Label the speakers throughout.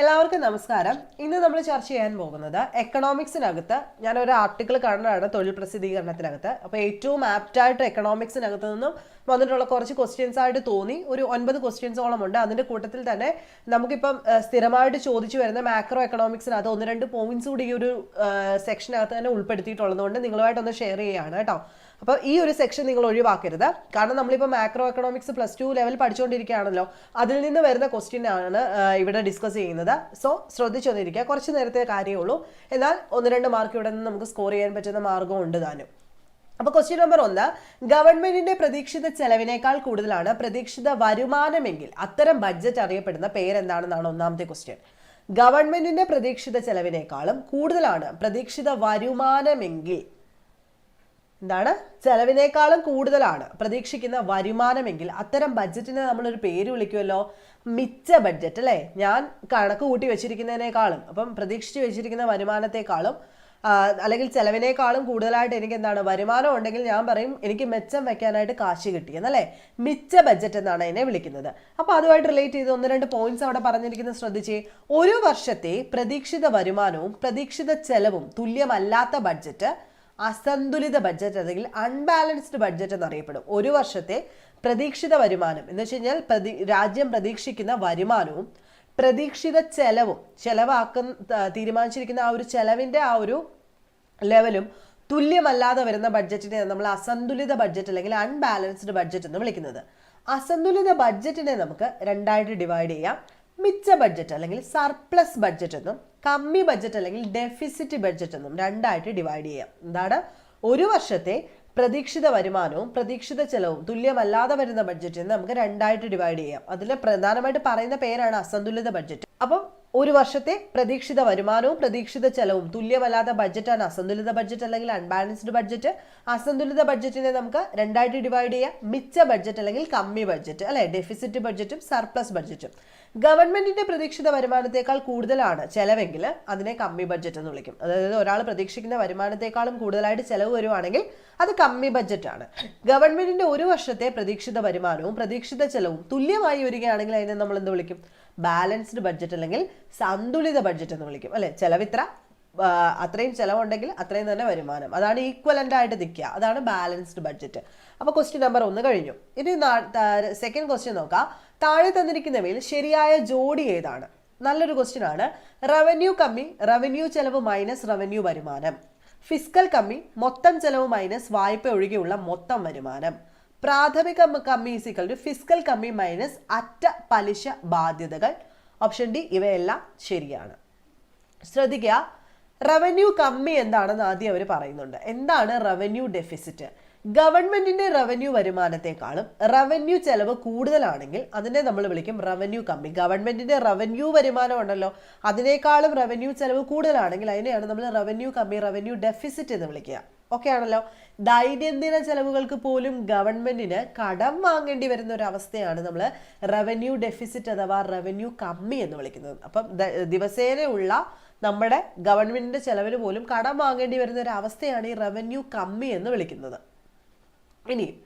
Speaker 1: എല്ലാവർക്കും നമസ്കാരം. ഇന്ന് നമ്മൾ ചർച്ച ചെയ്യാൻ പോകുന്നത് എക്കണോമിക്സിനകത്ത് ഞാൻ ഒരു ആർട്ടിക്കിൾ കാണുന്നതാണ് തൊഴിൽ പ്രസിദ്ധീകരണത്തിനകത്ത്. അപ്പോൾ ഏറ്റവും ആപ്റ്റായിട്ട് എക്കണോമിക്സിനകത്ത് നിന്നും വന്നിട്ടുള്ള കുറച്ച് ക്വസ്റ്റ്യൻസ് ആയിട്ട് തോന്നി. ഒരു ഒൻപത് ക്വസ്റ്റ്യൻസോളം ഉണ്ട്. അതിന്റെ കൂട്ടത്തിൽ തന്നെ നമുക്കിപ്പം സ്ഥിരമായിട്ട് ചോദിച്ചു വരുന്ന മാക്രോ എക്കണോമിക്സിനകത്ത് ഒന്ന് രണ്ട് പോയിന്റ്സ് കൂടി ഈ ഒരു സെക്ഷനകത്ത് തന്നെ ഉൾപ്പെടുത്തിയിട്ടുള്ളതുകൊണ്ട് നിങ്ങളുമായിട്ടൊന്ന് ഷെയർ ചെയ്യുകയാണ് കേട്ടോ. അപ്പോൾ ഈ ഒരു സെക്ഷൻ നിങ്ങൾ ഒഴിവാക്കരുത്. കാരണം നമ്മളിപ്പോൾ macro economics plus two level പഠിച്ചുകൊണ്ടിരിക്കുകയാണല്ലോ. അതിൽ നിന്ന് വരുന്ന ക്വസ്റ്റ്യൻ ആണ് ഇവിടെ ഡിസ്കസ് ചെയ്യുന്നത്. സോ ശ്രദ്ധിച്ചൊന്നിരിക്കുക. കുറച്ച് നേരത്തെ കാര്യമേ ഉള്ളൂ. എന്നാൽ ഒന്ന് രണ്ട് മാർക്ക് ഇവിടെ നിന്ന് നമുക്ക് സ്കോർ ചെയ്യാൻ പറ്റുന്ന മാർഗം ഉണ്ട് താനും. അപ്പൊ ക്വസ്റ്റ്യൻ നമ്പർ ഒന്ന് ഗവൺമെന്റിന്റെ പ്രതീക്ഷിത ചെലവിനേക്കാൾ കൂടുതലാണ് പ്രതീക്ഷിത വരുമാനമെങ്കിൽ. അത്തരം ബഡ്ജറ്റ് അറിയപ്പെടുന്ന പേരെന്താണെന്നാണ് ഒന്നാമത്തെ ക്വസ്റ്റ്യൻ ഗവൺമെന്റിന്റെ പ്രതീക്ഷിത ചെലവിനേക്കാളും കൂടുതലാണ് പ്രതീക്ഷിത വരുമാനമെങ്കിൽ. എന്താണ്? ചെലവിനേക്കാളും കൂടുതലാണ് പ്രതീക്ഷിക്കുന്ന വരുമാനമെങ്കിൽ. അത്തരം ബഡ്ജറ്റിനെ നമ്മളൊരു പേര് വിളിക്കുമല്ലോ? മിച്ച ബഡ്ജറ്റ് അല്ലേ? ഞാൻ കണക്ക് കൂട്ടി വെച്ചിരിക്കുന്നതിനേക്കാളും അപ്പം പ്രതീക്ഷിച്ച് വെച്ചിരിക്കുന്ന വരുമാനത്തെക്കാളും അല്ലെങ്കിൽ ചെലവിനേക്കാളും കൂടുതലായിട്ട് എനിക്ക് എന്താണ്? വരുമാനം ഉണ്ടെങ്കിൽ ഞാൻ പറയും എനിക്ക് മെച്ചം വെക്കാനായിട്ട് കാശ് കിട്ടിയെന്നല്ലേ മിച്ച ബഡ്ജറ്റ് എന്നാണ് അതിനെ വിളിക്കുന്നത്. അപ്പോൾ അതുമായിട്ട് റിലേറ്റ് ചെയ്ത് ഒന്ന് രണ്ട് പോയിന്റ്സ് അവിടെ പറഞ്ഞിരിക്കുന്നത് ശ്രദ്ധിച്ചേ. ഒരു വർഷത്തെ പ്രതീക്ഷിത വരുമാനവും പ്രതീക്ഷിത ചെലവും തുല്യമല്ലാത്ത ബഡ്ജറ്റ് അസന്തുലിത ബഡ്ജറ്റ് അല്ലെങ്കിൽ അൺബാലൻസ്ഡ് ബഡ്ജറ്റ് എന്നറിയപ്പെടും. ഒരു വർഷത്തെ പ്രതീക്ഷിത വരുമാനം. എന്ന് വെച്ച് കഴിഞ്ഞാൽ പ്രതി രാജ്യം പ്രതീക്ഷിക്കുന്ന വരുമാനവും പ്രതീക്ഷിത ചെലവും ചെലവാക്കുന്ന തീരുമാനിച്ചിരിക്കുന്ന ആ ഒരു ചെലവിന്റെ ആ ഒരു ലെവലും തുല്യമല്ലാതെ വരുന്ന ബഡ്ജറ്റിനെ നമ്മൾ അസന്തുലിത ബഡ്ജറ്റ് അല്ലെങ്കിൽ അൺബാലൻസ്ഡ് ബഡ്ജറ്റ് എന്ന് വിളിക്കുന്നത്. അസന്തുലിത ബഡ്ജറ്റിനെ നമുക്ക് രണ്ടായിട്ട് ഡിവൈഡ് ചെയ്യാം. മിച്ച ബഡ്ജറ്റ് അല്ലെങ്കിൽ സർപ്ലസ് ബഡ്ജറ്റ് എന്നും കമ്മി ബഡ്ജറ്റ് അല്ലെങ്കിൽ ഡെഫിസിറ്റ് ബഡ്ജറ്റ് എന്നും രണ്ടായിട്ട് ഡിവൈഡ് ചെയ്യാം. എന്താണ്? ഒരു വർഷത്തെ പ്രതീക്ഷിത വരുമാനവും പ്രതീക്ഷിത ചെലവും തുല്യമല്ലാതെ വരുന്ന ബഡ്ജറ്റിനെ നമുക്ക് രണ്ടായിട്ട് ഡിവൈഡ് ചെയ്യാം. അതിൽ പ്രധാനമായിട്ട് പറയുന്ന പേരാണ് അസന്തുലിത ബഡ്ജറ്റ് അപ്പം ഒരു വർഷത്തെ പ്രതീക്ഷിത വരുമാനവും പ്രതീക്ഷിത ചെലവും തുല്യമല്ലാത്ത ബഡ്ജറ്റാണ് അസന്തുലിത ബഡ്ജറ്റ് അല്ലെങ്കിൽ അൺബാലൻസ്ഡ് ബഡ്ജറ്റ് അസന്തുലിത ബഡ്ജറ്റിനെ നമുക്ക് രണ്ടായിട്ട് ഡിവൈഡ് ചെയ്യാം. മിച്ച ബഡ്ജറ്റ് അല്ലെങ്കിൽ കമ്മി ബഡ്ജറ്റ് അല്ലെ? ഡെഫിസിറ്റ് ബഡ്ജറ്റും സർപ്ലസ് ബഡ്ജറ്റും ഗവൺമെന്റിന്റെ പ്രതീക്ഷിത വരുമാനത്തേക്കാൾ കൂടുതലാണ് ചെലവെങ്കിൽ അതിനെ കമ്മി ബഡ്ജറ്റ് എന്ന് വിളിക്കും. അതായത് ഒരാൾ പ്രതീക്ഷിക്കുന്ന വരുമാനത്തെക്കാളും കൂടുതലായിട്ട് ചെലവ് വരുവാണെങ്കിൽ അത് കമ്മി ബഡ്ജറ്റാണ് ഗവൺമെന്റിന്റെ ഒരു വർഷത്തെ പ്രതീക്ഷിത വരുമാനവും പ്രതീക്ഷിത ചെലവും തുല്യമായി വരികയാണെങ്കിൽ അതിനെ നമ്മൾ എന്ത് വിളിക്കും? ബാലൻസ്ഡ് ബഡ്ജറ്റ് അല്ലെങ്കിൽ സന്തുലിത ബഡ്ജറ്റ് എന്ന് വിളിക്കും. അല്ലെ? ചെലവിത്ര അത്രയും ചെലവുണ്ടെങ്കിൽ അത്രയും തന്നെ വരുമാനം. അതാണ് ഈക്വലന്റ് ആയിട്ട് നിൽക്കുക. അതാണ് ബാലൻസ്ഡ് ബഡ്ജറ്റ് അപ്പോൾ ക്വസ്റ്റ്യൻ നമ്പർ ഒന്ന് കഴിഞ്ഞു. ഇനി സെക്കൻഡ് ക്വസ്റ്റ്യൻ നോക്കാം. താഴെ തന്നിരിക്കുന്നവയിൽ ശരിയായ ജോഡി ഏതാണ്? നല്ലൊരു ക്വസ്റ്റ്യൻ ആണ്. റവന്യൂ കമ്മി റവന്യൂ ചെലവ് മൈനസ് റവന്യൂ വരുമാനം. ഫിസ്ക്കൽ കമ്മി മൊത്തം ചെലവ് മൈനസ് വായ്പ ഒഴികെയുള്ള മൊത്തം വരുമാനം. പ്രാഥമിക കമ്മി ഈസിക്കൽ ടു ഫിസ്ക്കൽ കമ്മി മൈനസ് അറ്റ പലിശ ബാധ്യതകൾ. ഓപ്ഷൻ ഡി ഇവയെല്ലാം ശരിയാണ്. ശ്രദ്ധിക്കുക. റവന്യൂ കമ്മി എന്താണെന്ന് ആദ്യം അവർ പറയുന്നുണ്ട്. എന്താണ് റവന്യൂ ഡെഫിസിറ്റ് ഗവൺമെന്റിന്റെ റവന്യൂ വരുമാനത്തെക്കാളും റവന്യൂ ചെലവ് കൂടുതലാണെങ്കിൽ അതിനെ നമ്മൾ വിളിക്കും റവന്യൂ കമ്മി ഗവൺമെന്റിന്റെ റവന്യൂ വരുമാനം ഉണ്ടല്ലോ അതിനേക്കാളും റവന്യൂ ചെലവ് കൂടുതലാണെങ്കിൽ അതിനെയാണ് നമ്മൾ റവന്യൂ കമ്മി റവന്യൂ ഡെഫിസിറ്റ് എന്ന് വിളിക്കുക. ഓക്കെ ആണല്ലോ? ദൈനംദിന ചെലവുകൾക്ക് പോലും ഗവൺമെന്റിന് കടം വാങ്ങേണ്ടി വരുന്ന ഒരു അവസ്ഥയാണ് നമ്മൾ റവന്യൂ ഡെഫിസിറ്റ് അഥവാ റവന്യൂ കമ്മി എന്ന് വിളിക്കുന്നത്. അപ്പം ദിവസേനയുള്ള നമ്മുടെ ഗവൺമെന്റിന്റെ ചെലവിന് പോലും കടം വാങ്ങേണ്ടി വരുന്ന ഒരു അവസ്ഥയാണ് ഈ റവന്യൂ കമ്മി എന്ന് വിളിക്കുന്നത്. ഇനി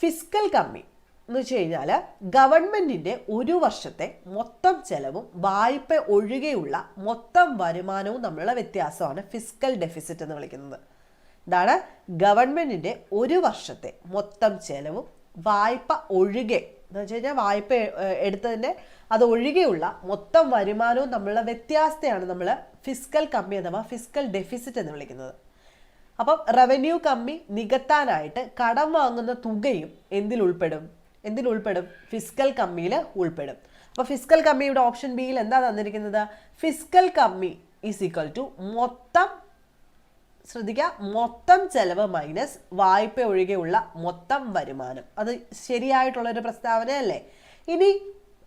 Speaker 1: ഫിസ്ക്കൽ കമ്മി എന്ന് വെച്ച് കഴിഞ്ഞാൽ ഗവൺമെന്റിന്റെ ഒരു വർഷത്തെ മൊത്തം ചെലവും വായ്പ ഒഴികെയുള്ള മൊത്തം വരുമാനവും തമ്മിലുള്ള വ്യത്യാസമാണ് ഫിസ്ക്കൽ ഡെഫിസിറ്റ് എന്ന് വിളിക്കുന്നത്. ഇതാണ് ഗവൺമെന്റിന്റെ ഒരു വർഷത്തെ മൊത്തം ചെലവും വായ്പ ഒഴികെ. എന്ന് വെച്ച് കഴിഞ്ഞാൽ വായ്പ എടുത്തതിന്റെ അത് ഒഴികെയുള്ള മൊത്തം വരുമാനവും തമ്മിലുള്ള വ്യത്യാസത്തെയാണ് നമ്മൾ ഫിസ്ക്കൽ കമ്മി അഥവാ ഫിസ്ക്കൽ ഡെഫിസിറ്റ് എന്ന് വിളിക്കുന്നത്. അപ്പം റവന്യൂ കമ്മി നികത്താനായിട്ട് കടം വാങ്ങുന്ന തുകയും എന്തിൽ ഉൾപ്പെടും? എന്തിൽ ഉൾപ്പെടും? ഫിസ്ക്കൽ കമ്മിയിൽ ഉൾപ്പെടും. അപ്പോൾ ഫിസ്ക്കൽ കമ്മിയുടെ ഓപ്ഷൻ ബിയിൽ എന്താ തന്നിരിക്കുന്നത്? ഫിസ്ക്കൽ കമ്മി ഈസ് ഈക്വൽ ടു മൊത്തം ശ്രദ്ധിക്കുക മൊത്തം ചെലവ് മൈനസ് വായ്പ ഒഴികെയുള്ള മൊത്തം വരുമാനം. അത് ശരിയായിട്ടുള്ള ഒരു പ്രസ്താവനയല്ലേ? ഇനി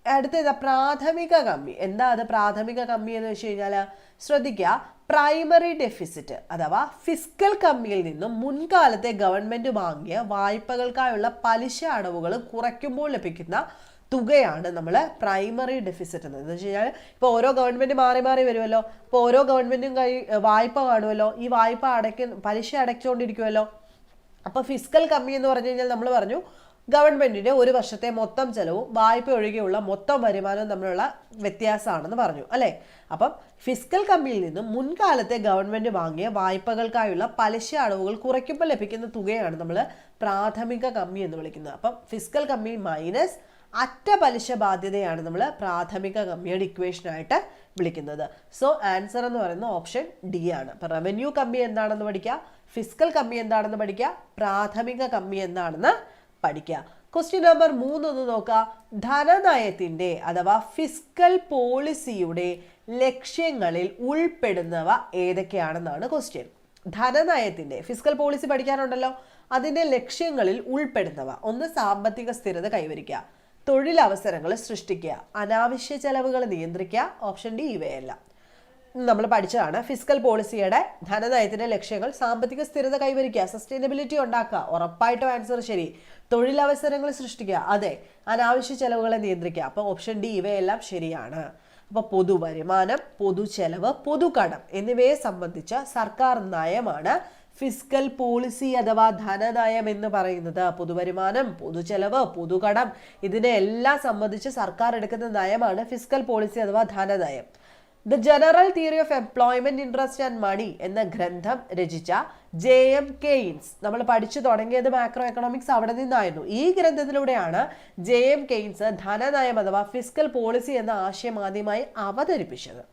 Speaker 1: അടുത്തത് പ്രാഥമിക കമ്മി. എന്താ അത് പ്രാഥമിക കമ്മി എന്ന് വെച്ച് കഴിഞ്ഞാൽ ശ്രദ്ധിക്കുക പ്രൈമറി ഡെഫിസിറ്റ് അഥവാ ഫിസ്ക്കൽ കമ്മിയിൽ നിന്നും മുൻകാലത്തെ ഗവൺമെന്റ് വാങ്ങിയ വായ്പകൾക്കായുള്ള പലിശ അടവുകൾ കുറയ്ക്കുമ്പോൾ ലഭിക്കുന്ന തുകയാണ് നമ്മൾ പ്രൈമറി ഡെഫിസിറ്റ് എന്ന് വെച്ച് കഴിഞ്ഞാൽ ഇപ്പോൾ ഓരോ ഗവൺമെന്റ് മാറി മാറി വരുമല്ലോ ഇപ്പോൾ ഓരോ ഗവൺമെന്റും കൈ വായ്പ കാണുമല്ലോ ഈ വായ്പ അടയ്ക്ക പലിശ അടച്ചുകൊണ്ടിരിക്കുമല്ലോ അപ്പോൾ ഫിസ്ക്കൽ കമ്മി എന്ന് പറഞ്ഞു കഴിഞ്ഞാൽ നമ്മൾ പറഞ്ഞു ഗവൺമെന്റിന്റെ ഒരു വർഷത്തെ മൊത്തം ചെലവും വായ്പ ഒഴികെയുള്ള മൊത്തം വരുമാനവും തമ്മിലുള്ള വ്യത്യാസമാണെന്ന് പറഞ്ഞു അല്ലേ? അപ്പം ഫിസിക്കൽ കമ്മിയിൽ നിന്നും മുൻകാലത്തെ ഗവൺമെന്റ് വാങ്ങിയ വായ്പകൾക്കായുള്ള പലിശ അടവുകൾ കുറയ്ക്കുമ്പോൾ ലഭിക്കുന്ന തുകയാണ് നമ്മൾ പ്രാഥമിക കമ്മി എന്ന് വിളിക്കുന്നത്. അപ്പം ഫിസിക്കൽ കമ്മി മൈനസ് അറ്റ പലിശ ബാധ്യതയാണ് നമ്മൾ പ്രാഥമിക കമ്മിയുടെ ഇക്വേഷനായിട്ട് വിളിക്കുന്നത്. സോ ആൻസർ എന്ന് പറയുന്ന ഓപ്ഷൻ ഡി ആണ്. അപ്പം റവന്യൂ കമ്മി എന്താണെന്ന് പഠിക്കുക ഫിസിക്കൽ കമ്മി എന്താണെന്ന് പഠിക്കുക പ്രാഥമിക കമ്മി എന്താണെന്ന് പഠിക്കുക. ക്വസ്റ്റ്യൻ നമ്പർ മൂന്ന് ഒന്ന് നോക്കുക. ധനനയത്തിന്റെ അഥവാ ഫിസ്ക്കൽ പോളിസിയുടെ ലക്ഷ്യങ്ങളിൽ ഉൾപ്പെടുന്നവ ഏതൊക്കെയാണെന്നാണ് ക്വസ്റ്റ്യൻ ധനനയത്തിന്റെ ഫിസ്ക്കൽ പോളിസി പഠിക്കാനുണ്ടല്ലോ. അതിന്റെ ലക്ഷ്യങ്ങളിൽ ഉൾപ്പെടുന്നവ. ഒന്ന് സാമ്പത്തിക സ്ഥിരത കൈവരിക്കുക. തൊഴിലവസരങ്ങൾ സൃഷ്ടിക്കുക. അനാവശ്യ ചെലവുകൾ നിയന്ത്രിക്കുക. ഓപ്ഷൻ ഡി ഇവയെല്ലാം. നമ്മൾ പഠിച്ചതാണ്. ഫിസിക്കൽ പോളിസിയുടെ ധനനയത്തിന്റെ ലക്ഷ്യങ്ങൾ സാമ്പത്തിക സ്ഥിരത കൈവരിക്കുക സസ്റ്റൈനബിലിറ്റി ഉണ്ടാക്കുക ഉറപ്പായിട്ടും ആൻസർ ശരി. തൊഴിലവസരങ്ങൾ സൃഷ്ടിക്കുക അതെ അനാവശ്യ ചെലവുകളെ നിയന്ത്രിക്കുക. അപ്പോൾ ഓപ്ഷൻ ഡി ഇവയെല്ലാം ശരിയാണ്. അപ്പോൾ പൊതുവരുമാനം പൊതുചെലവ് പൊതുകടം എന്നിവയെ സംബന്ധിച്ച സർക്കാർ നയമാണ് ഫിസിക്കൽ പോളിസി അഥവാ ധനനയം എന്ന് പറയുന്നത്. പൊതുവരുമാനം പൊതുചെലവ് പൊതുകടം ഇതിനെ എല്ലാം സംബന്ധിച്ച് സർക്കാർ എടുക്കുന്ന നയമാണ് ഫിസിക്കൽ പോളിസി അഥവാ ധനനയം. The general theory of employment interest and money എന്ന ഗ്രന്ഥം രചിച്ച ജെ എം കെയ്ൻസ് നമ്മൾ പഠിച്ചു തുടങ്ങിയത് മാക്രോ എക്കണോമിക്സ് അവിടെ നിന്നായിരുന്നു. ഈ ഗ്രന്ഥത്തിലൂടെയാണ് ജെ എം കെയ്ൻസ് ധനനയം അഥവാ ഫിസിക്കൽ പോളിസി എന്ന ആശയം ആദ്യമായി അവതരിപ്പിച്ചത്.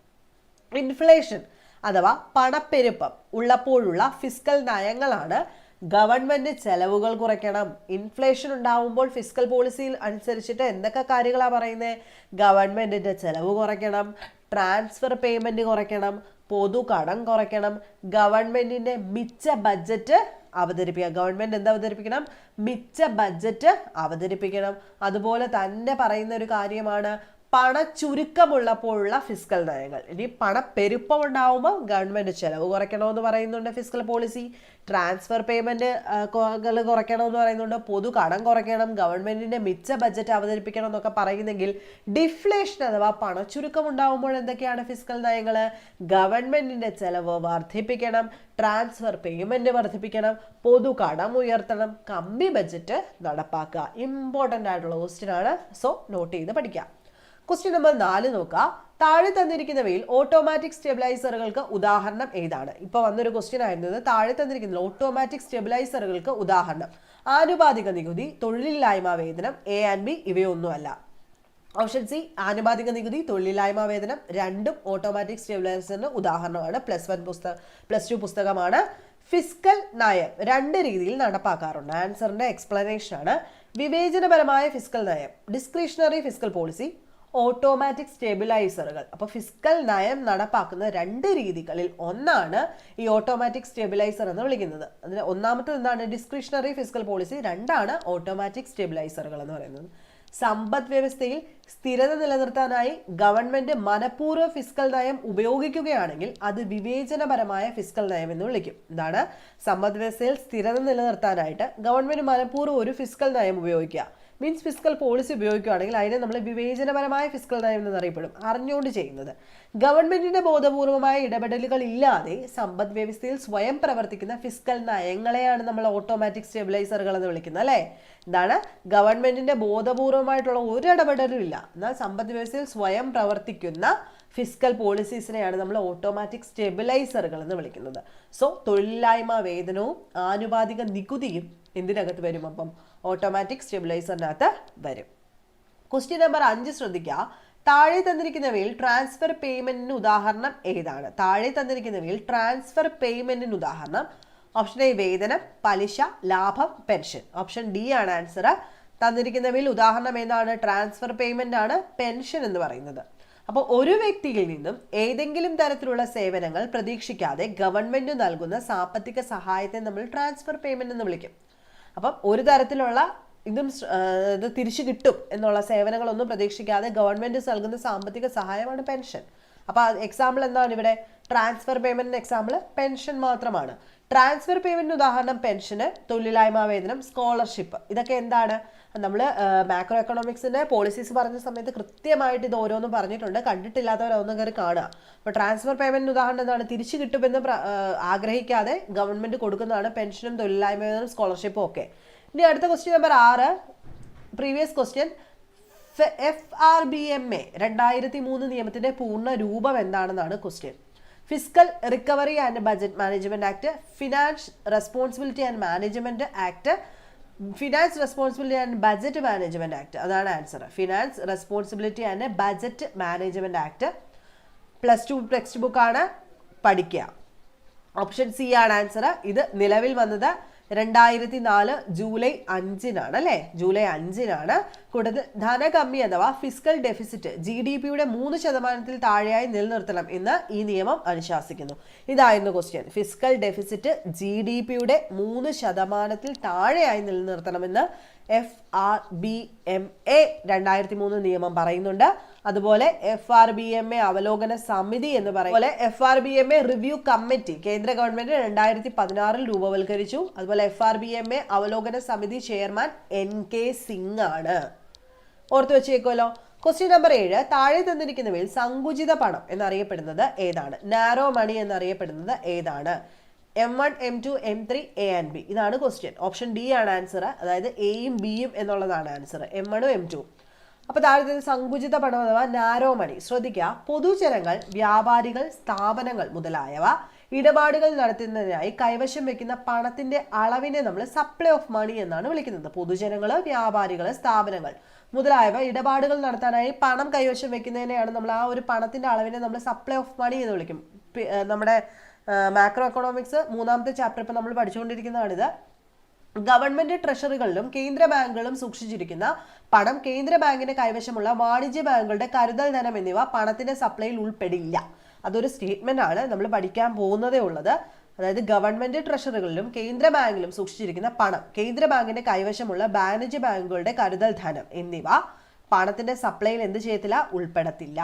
Speaker 1: ഇൻഫ്ലേഷൻ അഥവാ പണപ്പെരുപ്പം ഉള്ളപ്പോഴുള്ള ഫിസിക്കൽ നയങ്ങളാണ് ഗവൺമെന്റ് ചെലവുകൾ കുറയ്ക്കണം. ഇൻഫ്ലേഷൻ ഉണ്ടാവുമ്പോൾ ഫിസിക്കൽ പോളിസിയിൽ അനുസരിച്ചിട്ട് എന്തൊക്കെ കാര്യങ്ങളാണ് പറയുന്നത് ഗവൺമെന്റിന്റെ ചെലവ് കുറയ്ക്കണം. ട്രാൻസ്ഫർ പേയ്മെന്റ് കുറയ്ക്കണം പൊതു കടം കുറയ്ക്കണം ഗവൺമെന്റിന്റെ മിച്ച ബഡ്ജറ്റ് അവതരിപ്പിക്കുക. ഗവൺമെന്റ് എന്ത് അവതരിപ്പിക്കണം? മിച്ച ബഡ്ജറ്റ് അവതരിപ്പിക്കണം. അതുപോലെ തന്നെ പറയുന്ന ഒരു കാര്യമാണ് പണച്ചുരുക്കമുള്ളപ്പോഴുള്ള ഫിസിക്കൽ നയങ്ങൾ. ഇനി പണപ്പെരുപ്പം ഉണ്ടാവുമ്പോൾ ഗവൺമെന്റ് ചെലവ് കുറയ്ക്കണമെന്ന് പറയുന്നുണ്ട് ഫിസിക്കൽ പോളിസി ട്രാൻസ്ഫർ പേയ്മെന്റ് കുറയ്ക്കണമെന്ന് പറയുന്നുണ്ട്. പൊതു കടം കുറയ്ക്കണം. ഗവൺമെന്റിന്റെ മിച്ച ബജറ്റ് അവതരിപ്പിക്കണം എന്നൊക്കെ പറയുന്നെങ്കിൽ ഡിഫ്ലേഷൻ അഥവാ പണച്ചുരുക്കം ഉണ്ടാവുമ്പോൾ എന്തൊക്കെയാണ് ഫിസിക്കൽ നയങ്ങൾ? ഗവൺമെന്റിന്റെ ചെലവ് വർദ്ധിപ്പിക്കണം. ട്രാൻസ്ഫർ പേയ്മെന്റ് വർദ്ധിപ്പിക്കണം. പൊതു കടം ഉയർത്തണം. കമ്പി ബജറ്റ് നടപ്പാക്കുക. ഇമ്പോർട്ടന്റ് ആയിട്ടുള്ള ക്വസ്റ്റ്യൻ ആണ്. സോ നോട്ട് ചെയ്ത് പഠിക്കാം. ക്വസ്റ്റ്യൻ നമ്പർ നാല് നോക്കുക താഴെ തന്നിരിക്കുന്നവയിൽ ഓട്ടോമാറ്റിക് സ്റ്റെബിലൈസറുകൾക്ക് ഉദാഹരണം ഏതാണ്? ഇപ്പൊ വന്നൊരു ക്വസ്റ്റ്യൻ ആയിരുന്നത് താഴെ തന്നിരിക്കുന്ന ഓട്ടോമാറ്റിക് സ്റ്റെബിലൈസറുകൾക്ക് ഉദാഹരണം. ആനുപാതിക നികുതി തൊഴിലില്ലായ്മ വേതനം എ ആൻഡ് ബി ഇവയൊന്നുമല്ല. ഓപ്ഷൻ സി ആനുപാതിക നികുതി തൊഴിലില്ലായ്മ വേതനം രണ്ടും ഓട്ടോമാറ്റിക് സ്റ്റെബിലൈസറിന് ഉദാഹരണമാണ്. പ്ലസ് വൺ പുസ്തക പ്ലസ് ടു പുസ്തകമാണ്. ഫിസിക്കൽ നയം രണ്ട് രീതിയിൽ നടപ്പാക്കാറുണ്ട്. ആൻസറിന്റെ എക്സ്പ്ലനേഷൻ ആണ്. വിവേചനപരമായ ഫിസിക്കൽ നയം. ഡിസ്ക്രിഷണറി ഫിസിക്കൽ പോളിസി ഓട്ടോമാറ്റിക് സ്റ്റെബിലൈസറുകൾ. അപ്പോൾ ഫിസ്ക്കൽ നയം നടപ്പാക്കുന്ന രണ്ട് രീതികളിൽ ഒന്നാണ് ഈ ഓട്ടോമാറ്റിക് സ്റ്റെബിലൈസർ എന്ന് വിളിക്കുന്നത്. അതിന് ഒന്നാമത്തെ എന്താണ്? Discretionary fiscal policy. രണ്ടാണ് ഓട്ടോമാറ്റിക് സ്റ്റെബിലൈസറുകൾ എന്ന് പറയുന്നത്. സമ്പദ് വ്യവസ്ഥയിൽ സ്ഥിരത നിലനിർത്താനായി ഗവൺമെന്റ് മനഃപൂർവ ഫിസ്ക്കൽ നയം ഉപയോഗിക്കുകയാണെങ്കിൽ അത് വിവേചനപരമായ ഫിസ്ക്കൽ നയം എന്ന് വിളിക്കും. എന്താണ്? സമ്പദ് വ്യവസ്ഥയിൽ സ്ഥിരത നിലനിർത്താനായിട്ട് ഗവൺമെന്റ് മനഃപൂർവം ഒരു ഫിസ്ക്കൽ നയം ഉപയോഗിക്കുക. മീൻസ് ഫിസിക്കൽ പോളിസി ഉപയോഗിക്കുകയാണെങ്കിൽ അതിനെ നമ്മൾ വിവേചനപരമായ ഫിസിക്കൽ നയം എന്നറിയപ്പെടും. അറിഞ്ഞുകൊണ്ട് ചെയ്യുന്നത്. ഗവൺമെന്റിന്റെ ബോധപൂർവമായ ഇടപെടലുകൾ ഇല്ലാതെ സമ്പദ് വ്യവസ്ഥയിൽ സ്വയം പ്രവർത്തിക്കുന്ന ഫിസിക്കൽ നയങ്ങളെയാണ് നമ്മൾ ഓട്ടോമാറ്റിക് സ്റ്റെബിലൈസറുകൾ എന്ന് വിളിക്കുന്നത് അല്ലേ? എന്താണ് ഗവൺമെന്റിന്റെ ബോധപൂർവമായിട്ടുള്ള ഒരു ഇടപെടലും ഇല്ല. എന്നാൽ സമ്പദ് വ്യവസ്ഥയിൽ സ്വയം പ്രവർത്തിക്കുന്ന ഫിസിക്കൽ പോളിസീസിനെയാണ് നമ്മൾ ഓട്ടോമാറ്റിക് സ്റ്റെബിലൈസറുകൾ എന്ന് വിളിക്കുന്നത്. സോ തൊഴിലില്ലായ്മ വേതനവും ആനുപാതിക നികുതിയും എന്തിനകത്ത് വരും അപ്പം? ഓട്ടോമാറ്റിക് സ്റ്റെബിലൈസറിനകത്ത് വരും. ക്വസ്റ്റ്യൻ നമ്പർ അഞ്ച് ശ്രദ്ധിക്കുക താഴെ തന്നിരിക്കുന്നവയിൽ ട്രാൻസ്ഫർ പേയ്മെന്റിന് ഉദാഹരണം ഏതാണ്? താഴെ തന്നിരിക്കുന്നവയിൽ ട്രാൻസ്ഫർ പേയ്മെന്റിന് ഉദാഹരണം. ഓപ്ഷൻ എ വേതനം പലിശ ലാഭം പെൻഷൻ ഓപ്ഷൻ ഡി ആണ് ആൻസർ തന്നിരിക്കുന്നവയിൽ ഉദാഹരണം ഏതാണ്? ട്രാൻസ്ഫർ പേയ്മെന്റ് ആണ് പെൻഷൻ എന്ന് പറയുന്നത്. അപ്പോൾ ഒരു വ്യക്തിയിൽ നിന്നും ഏതെങ്കിലും തരത്തിലുള്ള സേവനങ്ങൾ പ്രതീക്ഷിക്കാതെ ഗവൺമെന്റ് നൽകുന്ന സാമ്പത്തിക സഹായത്തെ നമ്മൾ ട്രാൻസ്ഫർ പേയ്മെന്റ് എന്ന് വിളിക്കും. അപ്പം ഒരു തരത്തിലുള്ള ഇതും ഇത് തിരിച്ചു കിട്ടും എന്നുള്ള സേവനങ്ങളൊന്നും പ്രതീക്ഷിക്കാതെ ഗവൺമെന്റ് നൽകുന്ന സാമ്പത്തിക സഹായമാണ് പെൻഷൻ. അപ്പോൾ എക്സാമ്പിൾ എന്താണ് ഇവിടെ? ട്രാൻസ്ഫർ പേയ്മെന്റിന് എക്സാമ്പിൾ പെൻഷൻ മാത്രമാണ്. ട്രാൻസ്ഫർ പേയ്മെന്റിന് ഉദാഹരണം പെൻഷന് തൊഴിലില്ലായ്മ വേതനം സ്കോളർഷിപ്പ് ഇതൊക്കെ എന്താണ്? നമ്മൾ മാക്രോ എക്കണോമിക്സിന്റെ പോളിസീസ് പറഞ്ഞ സമയത്ത് കൃത്യമായിട്ട് ഇത് ഓരോന്നും പറഞ്ഞിട്ടുണ്ട്. കണ്ടിട്ടില്ലാത്തവരൊന്നും കയറി കാണുക. അപ്പോൾ ട്രാൻസ്ഫർ പേയ്മെന്റ് ഉദാഹരണം എന്താണ്? തിരിച്ചു കിട്ടുമെന്ന് ആഗ്രഹിക്കാതെ ഗവൺമെന്റ് കൊടുക്കുന്നതാണ് പെൻഷനും തൊഴിലില്ലായ്മയും സ്കോളർഷിപ്പും ഒക്കെ. ഇനി അടുത്ത ക്വസ്റ്റ്യൻ നമ്പർ ആറ്. Previous question F R B M A രണ്ടായിരത്തി മൂന്ന് നിയമത്തിന്റെ പൂർണ രൂപം എന്താണെന്നാണ് question physical recovery and budget management act finance responsibility and management act finance responsibility and budget management act അതാണ് answer finance responsibility and budget management act plus two text ബുക്കാണ് പഠിക്കുക. Option C ആണ് ആൻസർ ഇത് നിലവിൽ വന്നത് രണ്ടായിരത്തി നാല് July അഞ്ചിനാണ് അല്ലേ? ജൂലൈ അഞ്ചിനാണ്. കൂടുതൽ ധനകമ്മി അഥവാ ഫിസിക്കൽ ഡെഫിസിറ്റ് ജി ഡി പിയുടെ മൂന്ന് ശതമാനത്തിൽ താഴെയായി നിലനിർത്തണം എന്ന് ഈ നിയമം അനുശാസിക്കുന്നു. ഇതായിരുന്നു question physical deficit G D പിയുടെ മൂന്ന് ശതമാനത്തിൽ താഴെയായി നിലനിർത്തണമെന്ന് F R B M A രണ്ടായിരത്തി മൂന്ന് നിയമം പറയുന്നുണ്ട്. അതുപോലെ F R B M A അവലോകന സമിതി എന്ന് പറയും. അതുപോലെ F R B M A review committee കേന്ദ്ര ഗവൺമെന്റ് രണ്ടായിരത്തി പതിനാറിൽ രൂപവൽക്കരിച്ചു. അതുപോലെ F R B M A അവലോകന സമിതി ചെയർമാൻ എൻ കെ സിംഗ് ആണ് ഓർത്തു വെച്ചേക്കുമല്ലോ ക്വസ്റ്റ്യൻ നമ്പർ ഏഴ് താഴെ തന്നിരിക്കുന്നവയിൽ സങ്കുചിത പണം എന്നറിയപ്പെടുന്നത് ഏതാണ്? നാരോ മണി എന്നറിയപ്പെടുന്നത് ഏതാണ്? M one M two M three A and B ഇതാണ് ക്വസ്റ്റ്യൻ ഓപ്ഷൻ ഡി ആണ് ആൻസർ അതായത് എയും ബിയും എന്നുള്ളതാണ് ആൻസർ എം വണ്ണും എം ടു അപ്പോൾ താഴെ സങ്കുചിത പണം അഥവാ നാരോ മണി ശ്രദ്ധിക്കുക. പൊതുജനങ്ങൾ വ്യാപാരികൾ സ്ഥാപനങ്ങൾ മുതലായവ ഇടപാടുകൾ നടത്തുന്നതിനായി കൈവശം വെക്കുന്ന പണത്തിന്റെ അളവിനെ നമ്മൾ സപ്ലൈ ഓഫ് മണി എന്നാണ് വിളിക്കുന്നത്. പൊതുജനങ്ങൾ വ്യാപാരികൾ സ്ഥാപനങ്ങൾ മുതലായവ ഇടപാടുകൾ നടത്താനായി പണം കൈവശം വെക്കുന്നതിനെയാണ് നമ്മൾ ആ ഒരു പണത്തിന്റെ അളവിനെ നമ്മൾ സപ്ലൈ ഓഫ് മണി എന്ന് വിളിക്കും. നമ്മുടെ മാക്രോ എക്കണോമിക്സ് മൂന്നാമത്തെ ചാപ്റ്റർ ഇപ്പം നമ്മൾ പഠിച്ചുകൊണ്ടിരിക്കുന്നതാണിത്. ഗവൺമെന്റ് ട്രഷറികളിലും കേന്ദ്ര ബാങ്കുകളും സൂക്ഷിച്ചിരിക്കുന്ന പണം കേന്ദ്ര ബാങ്കിന്റെ കൈവശമുള്ള വാണിജ്യ ബാങ്കുകളുടെ കരുതൽ ധനം എന്നിവ പണത്തിന്റെ സപ്ലൈയിൽ ഉൾപ്പെടില്ല. അതൊരു സ്റ്റേറ്റ്മെന്റ് ആണ് നമ്മൾ പഠിക്കാൻ പോകുന്നതേ ഉള്ളത്. അതായത് ഗവൺമെന്റ് ട്രഷറികളിലും കേന്ദ്ര ബാങ്കിലും സൂക്ഷിച്ചിരിക്കുന്ന പണം കേന്ദ്ര ബാങ്കിന്റെ കൈവശമുള്ള വാണിജ്യ ബാങ്കുകളുടെ കരുതൽ ധനം എന്നിവ പണത്തിന്റെ സപ്ലൈയിൽ എന്ത് ചെയ്യത്തില്ല? ഉൾപ്പെടത്തില്ല.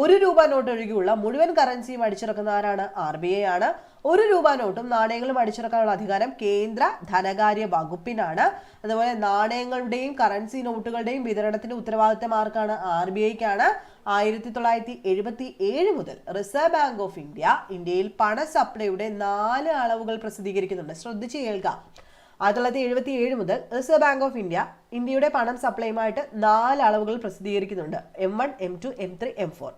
Speaker 1: ഒരു രൂപ നോട്ട് ഒഴികെയുള്ള മുഴുവൻ കറൻസിയും അടിച്ചിറക്കുന്നവരാണ് ആർ ബി ഐ ആണ്. ഒരു രൂപ നോട്ടും നാണയങ്ങളും അടിച്ചിറക്കാനുള്ള അധികാരം കേന്ദ്ര ധനകാര്യ വകുപ്പിനാണ്. അതുപോലെ നാണയങ്ങളുടെയും കറൻസി നോട്ടുകളുടെയും വിതരണത്തിന്റെ ഉത്തരവാദിത്തം ആർക്കാണ്? ആർ ബി ഐക്കാണ് ആയിരത്തി തൊള്ളായിരത്തി എഴുപത്തി ഏഴ് മുതൽ റിസർവ് ബാങ്ക് ഓഫ് ഇന്ത്യ ഇന്ത്യയിൽ പണ സപ്ലൈയുടെ നാല് അളവുകൾ പ്രസിദ്ധീകരിക്കുന്നുണ്ട്. ശ്രദ്ധിച്ച് കേൾക്കാം. ആയിരത്തി തൊള്ളായിരത്തി എഴുപത്തി ഏഴ് മുതൽ റിസർവ് ബാങ്ക് ഓഫ് ഇന്ത്യ ഇന്ത്യയുടെ പണം സപ്ലൈയുമായിട്ട് നാല് അളവുകൾ പ്രസിദ്ധീകരിക്കുന്നുണ്ട്. M one M two M three M four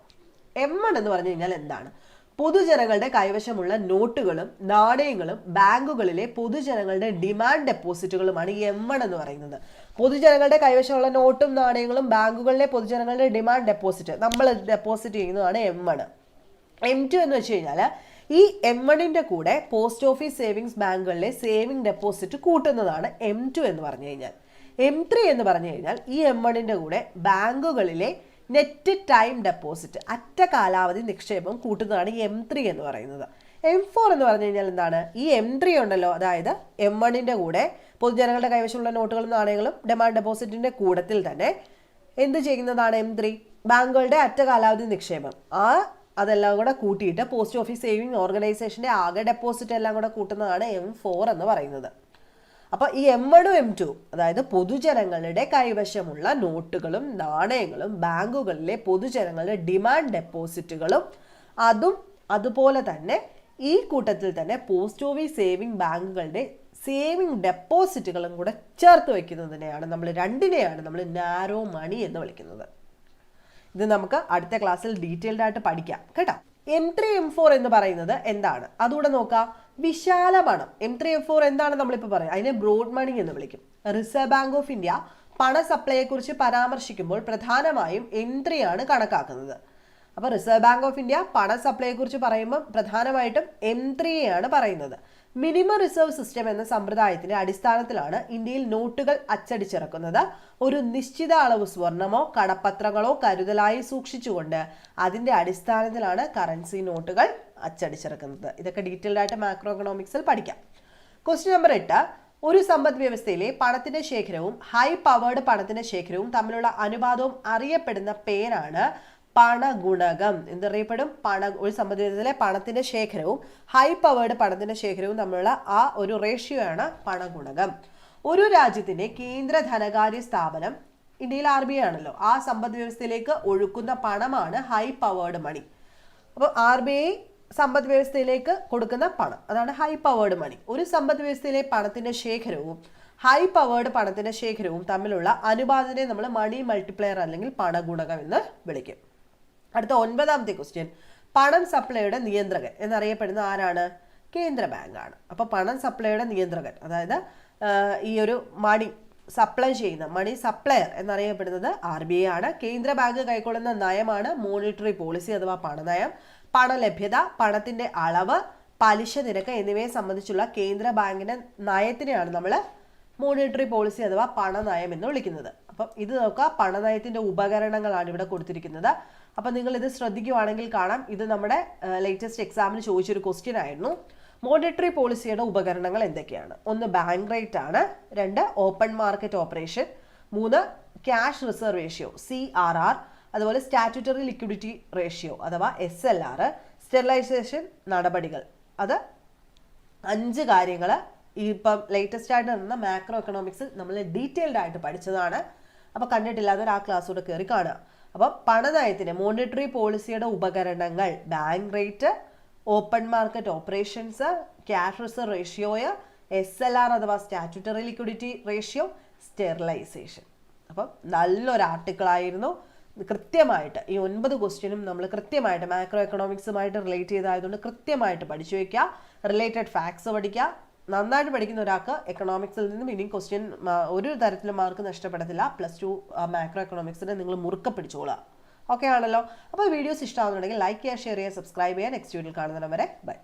Speaker 1: M one എന്ന് പറഞ്ഞു കഴിഞ്ഞാൽ എന്താണ്? പൊതുജനങ്ങളുടെ കൈവശമുള്ള നോട്ടുകളും നാണയങ്ങളും ബാങ്കുകളിലെ പൊതുജനങ്ങളുടെ ഡിമാൻഡ് ഡെപ്പോസിറ്റുകളുമാണ് ഈ എം വൺ എന്ന് പറയുന്നത്. പൊതുജനങ്ങളുടെ കൈവശമുള്ള നോട്ടും നാണയങ്ങളും ബാങ്കുകളിലെ പൊതുജനങ്ങളുടെ ഡിമാൻഡ് ഡെപ്പോസിറ്റ് നമ്മൾ ഡെപ്പോസിറ്റ് ചെയ്യുന്നതാണ് എം വൺ എം ടു എന്ന് വെച്ച് കഴിഞ്ഞാൽ ഈ എം വണ്ണിന്റെ കൂടെ പോസ്റ്റ് ഓഫീസ് സേവിങ്സ് ബാങ്കുകളിലെ സേവിങ് ഡെപ്പോസിറ്റ് കൂട്ടുന്നതാണ് എം ടു എന്ന് പറഞ്ഞു കഴിഞ്ഞാൽ. എം ത്രീ എന്ന് പറഞ്ഞു കഴിഞ്ഞാൽ ഈ എം വണ്ണിന്റെ കൂടെ ബാങ്കുകളിലെ നെറ്റ് ടൈം ഡെപ്പോസിറ്റ് അറ്റ കാലാവധി നിക്ഷേപം കൂട്ടുന്നതാണ് എം ത്രീ എന്ന് പറയുന്നത്. എം ഫോർ എന്ന് പറഞ്ഞു കഴിഞ്ഞാൽ എന്താണ്? ഈ എം ത്രീ ഉണ്ടല്ലോ അതായത് എം വണ്ണിന്റെ കൂടെ പൊതുജനങ്ങളുടെ കൈവശമുള്ള നോട്ടുകളും നാണയങ്ങളും ഡിമാൻഡ് ഡെപ്പോസിറ്റിന്റെ കൂടത്തിൽ തന്നെ എന്ത് ചെയ്യുന്നതാണ് എം ത്രീ ബാങ്കുകളുടെ അറ്റ കാലാവധി നിക്ഷേപം. ആ അതെല്ലാം കൂടെ കൂട്ടിയിട്ട് പോസ്റ്റ് ഓഫീസ് സേവിങ് ഓർഗനൈസേഷന്റെ ആകെ ഡെപ്പോസിറ്റ് എല്ലാം കൂടെ കൂട്ടുന്നതാണ് എം ഫോർ എന്ന് പറയുന്നത്. അപ്പോൾ ഈ എം വണ്ണും എം ടു അതായത് പൊതുജനങ്ങളുടെ കൈവശമുള്ള നോട്ടുകളും നാണയങ്ങളും ബാങ്കുകളിലെ പൊതുജനങ്ങളുടെ ഡിമാൻഡ് ഡെപ്പോസിറ്റുകളും അതും അതുപോലെ തന്നെ ഈ കൂട്ടത്തിൽ തന്നെ പോസ്റ്റ് ഓഫീസ് സേവിംഗ് ബാങ്കുകളുടെ സേവിംഗ് ഡെപ്പോസിറ്റുകളും കൂടെ ചേർത്ത് വയ്ക്കുന്നതിനെയാണ് നമ്മൾ രണ്ടിനെയാണ് നമ്മൾ നാരോ മണി എന്ന് വിളിക്കുന്നത്. ഇത് നമുക്ക് അടുത്ത ക്ലാസ്സിൽ ഡീറ്റെയിൽഡ് ആയിട്ട് പഠിക്കാം കേട്ടോ? എം ത്രീ എം ഫോർ എന്ന് പറയുന്നത് എന്താണ്? അതുകൂടെ നോക്കാം. വിശാല പണം എം ത്രീ എഫ് ഫോർ എന്താണ് നമ്മളിപ്പോൾ പറയുക അതിനെ ബ്രോഡ് മണി എന്ന് വിളിക്കും. റിസർവ് ബാങ്ക് ഓഫ് ഇന്ത്യ പണ സപ്ലൈയെക്കുറിച്ച് പരാമർശിക്കുമ്പോൾ പ്രധാനമായും എം ത്രീ ആണ് കണക്കാക്കുന്നത്. അപ്പോൾ റിസർവ് ബാങ്ക് ഓഫ് ഇന്ത്യ പണ സപ്ലൈയെ കുറിച്ച് പറയുമ്പോൾ പ്രധാനമായിട്ടും എം ത്രീയാണ് പറയുന്നത്. മിനിമം റിസർവ് സിസ്റ്റം എന്ന സമ്പ്രദായത്തിന്റെ അടിസ്ഥാനത്തിലാണ് ഇന്ത്യയിൽ നോട്ടുകൾ അച്ചടിച്ചിറക്കുന്നത്. ഒരു നിശ്ചിത അളവ് സ്വർണമോ കടപ്പത്രങ്ങളോ കരുതലായി സൂക്ഷിച്ചുകൊണ്ട് അതിന്റെ അടിസ്ഥാനത്തിലാണ് കറൻസി നോട്ടുകൾ അച്ചടിച്ചിറക്കുന്നത്. ഇതൊക്കെ ഡീറ്റെയിൽഡ് ആയിട്ട് മാക്രോ എക്കണോമിക്സിൽ പഠിക്കാം. ക്വസ്റ്റ്യൻ നമ്പർ എട്ട്. ഒരു സമ്പദ് വ്യവസ്ഥയിലെ പണത്തിന്റെ ശേഖരവും ഹൈ പവേർഡ് പണത്തിന്റെ ശേഖരവും തമ്മിലുള്ള അനുപാതവും അറിയപ്പെടുന്ന പേരാണ് പണഗുണകം. എന്തറിയപ്പെടും പണ ഒരു സമ്പദ് വ്യവസ്ഥയിലെ പണത്തിന്റെ ശേഖരവും ഹൈ പവേർഡ് പണത്തിന്റെ ശേഖരവും തമ്മിലുള്ള ആ ഒരു റേഷ്യോ ആണ് പണഗുണകം. ഒരു രാജ്യത്തിന്റെ കേന്ദ്ര ധനകാര്യ സ്ഥാപനം ഇന്ത്യയിൽ ആർ ബി ഐ ആണല്ലോ. ആ സമ്പദ് വ്യവസ്ഥയിലേക്ക് ഒഴുക്കുന്ന പണമാണ് ഹൈ പവേർഡ് മണി അപ്പോൾ ആർ ബി ഐ സമ്പദ് വ്യവസ്ഥയിലേക്ക് കൊടുക്കുന്ന പണം. അതാണ് ഹൈ പവേർഡ് മണി ഒരു സമ്പദ് വ്യവസ്ഥയിലെ പണത്തിന്റെ ശേഖരവും ഹൈ പവേർഡ് പണത്തിന്റെ ശേഖരവും തമ്മിലുള്ള അനുപാതത്തെ നമ്മൾ മണി മൾട്ടിപ്ലയർ അല്ലെങ്കിൽ പണഗുണകം എന്ന് വിളിക്കും. അടുത്ത ഒൻപതാമത്തെ ക്വസ്റ്റ്യൻ പണം സപ്ലൈയുടെ നിയന്ത്രകൻ എന്നറിയപ്പെടുന്ന ആരാണ്? കേന്ദ്ര ബാങ്കാണ് അപ്പോൾ പണം സപ്ലൈയുടെ നിയന്ത്രകൻ അതായത് ഈ ഒരു മണി സപ്ലൈ ചെയ്യുന്ന മണി സപ്ലയർ എന്നറിയപ്പെടുന്നത് ആർ ബി ഐ ആണ്. കേന്ദ്ര ബാങ്ക് കൈക്കൊള്ളുന്ന നയമാണ് മോണിറ്ററി പോളിസി അഥവാ പണനയം. പണലഭ്യത പണത്തിന്റെ അളവ് പലിശ നിരക്ക് എന്നിവയെ സംബന്ധിച്ചുള്ള കേന്ദ്ര ബാങ്കിന്റെ നയത്തിനെയാണ് നമ്മൾ മോണിറ്ററി പോളിസി അഥവാ പണനയം എന്ന് വിളിക്കുന്നത്. അപ്പം ഇത് നോക്കുക പണനയത്തിന്റെ ഉപകരണങ്ങളാണ് ഇവിടെ കൊടുത്തിരിക്കുന്നത്. അപ്പം നിങ്ങൾ ഇത് ശ്രദ്ധിക്കുവാണെങ്കിൽ കാണാം ഇത് നമ്മുടെ ലേറ്റസ്റ്റ് എക്സാമിന് ചോദിച്ചൊരു ക്വസ്റ്റ്യൻ ആയിരുന്നു. മോണിറ്ററി പോളിസിയുടെ ഉപകരണങ്ങൾ എന്തൊക്കെയാണ്? ഒന്ന് ബാങ്ക് റേറ്റ് ആണ്. രണ്ട് ഓപ്പൺ മാർക്കറ്റ് ഓപ്പറേഷൻ മൂന്ന് cash reserve ratio C R R അതുപോലെ സ്റ്റാറ്റ്യൂട്ടറി ലിക്വിഡിറ്റി റേഷ്യോ അഥവാ എസ് എൽ ആർ സ്റ്റെറിലൈസേഷൻ നടപടികൾ. അത് അഞ്ച് കാര്യങ്ങൾ ഇപ്പം ലേറ്റസ്റ്റ് ആയിട്ട് നടന്ന മാക്രോ എക്കണോമിക്സിൽ നമ്മൾ ഡീറ്റെയിൽഡ് ആയിട്ട് പഠിച്ചതാണ്. അപ്പോൾ കണ്ടിട്ടില്ലാത്തവർ ആ ക്ലാസ് കൂടെ കയറി കാണുക. അപ്പോൾ പണനയത്തിന് മോണിറ്ററി പോളിസിയുടെ ഉപകരണങ്ങൾ bank rate open market operations cash reserve ratio S L R അഥവാ സ്റ്റാറ്റ്യൂട്ടറി ലിക്വിഡിറ്റി റേഷ്യോ സ്റ്റെറിലൈസേഷൻ അപ്പം നല്ലൊരു ആർട്ടിക്കിളായിരുന്നു കൃത്യമായിട്ട് ഈ ഒൻപത് ക്വസ്റ്റ്യനും നമ്മൾ കൃത്യമായിട്ട് മാക്രോ എക്കണോമിക്സുമായിട്ട് റിലേറ്റ് ചെയ്തായതുകൊണ്ട് കൃത്യമായിട്ട് പഠിച്ചു വയ്ക്കുക റിലേറ്റഡ് ഫാക്ട്സ് പഠിക്കുക. നന്നായിട്ട് പഠിക്കുന്ന ഒരാൾക്ക് എക്കണോമിക്സിൽ നിന്നും ഇനിയും ക്വസ്റ്റ്യൻ ഒരു തരത്തിലും മാർക്ക് നഷ്ടപ്പെടത്തില്ല. പ്ലസ് ടു മാക്രോ എക്കണോമിക്സിനെ നിങ്ങൾ മുറുക്ക പിടിച്ചോളുക. ഓക്കെ ആണല്ലോ? അപ്പോൾ വീഡിയോസ് ഇഷ്ടമാകുന്നുണ്ടെങ്കിൽ ലൈക്ക് ചെയ്യുക ഷെയർ ചെയ്യുക സബ്സ്ക്രൈബ് ചെയ്യുക. നെക്സ്റ്റ് വീഡിയോയിൽ കാണുന്നവരെ ബൈ